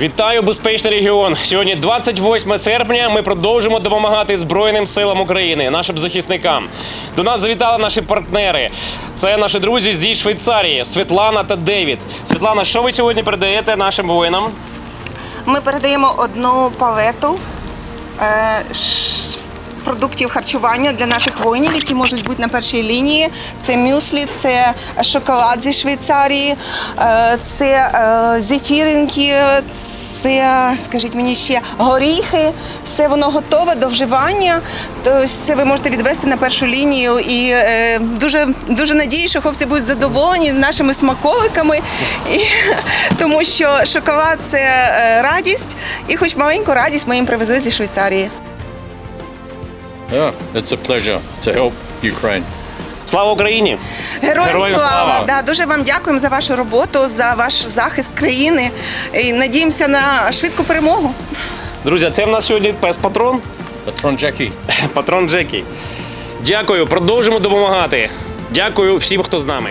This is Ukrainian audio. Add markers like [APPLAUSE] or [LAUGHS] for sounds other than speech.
Вітаю, безпечний регіон. Сьогодні 28 серпня. Ми продовжимо допомагати Збройним силам України, нашим захисникам. До нас завітали наші партнери. Це наші друзі зі Швейцарії Світлана та Девід. Світлана, що ви сьогодні передаєте нашим воїнам? Ми передаємо одну палету е, продуктів харчування для наших воїнів, які можуть бути на першій лінії. Це мюслі, це шоколад зі Швейцарії, е, це е, зефіринки, це, скажіть мені ще, горіхи. Все воно готове до вживання. Тобто це ви можете відвести на першу лінію. І е, дуже, дуже надію, що хлопці будуть задоволені нашими смаколиками, і, [LAUGHS] тому що шоколад це радість, і хоч маленьку радість ми їм привезли зі Швейцарії. Yeah, it's a pleasure to help Ukraine. Слава Україні! Героям, Героям слава! слава! Да, дуже вам дякуємо за вашу роботу, за ваш захист країни. І надіємося на швидку перемогу. Друзі, це в нас сьогодні пес патрон. Патрон Джекі. [LAUGHS] Патрон Джекі. Дякую, продовжимо допомагати. Дякую всім, хто з нами.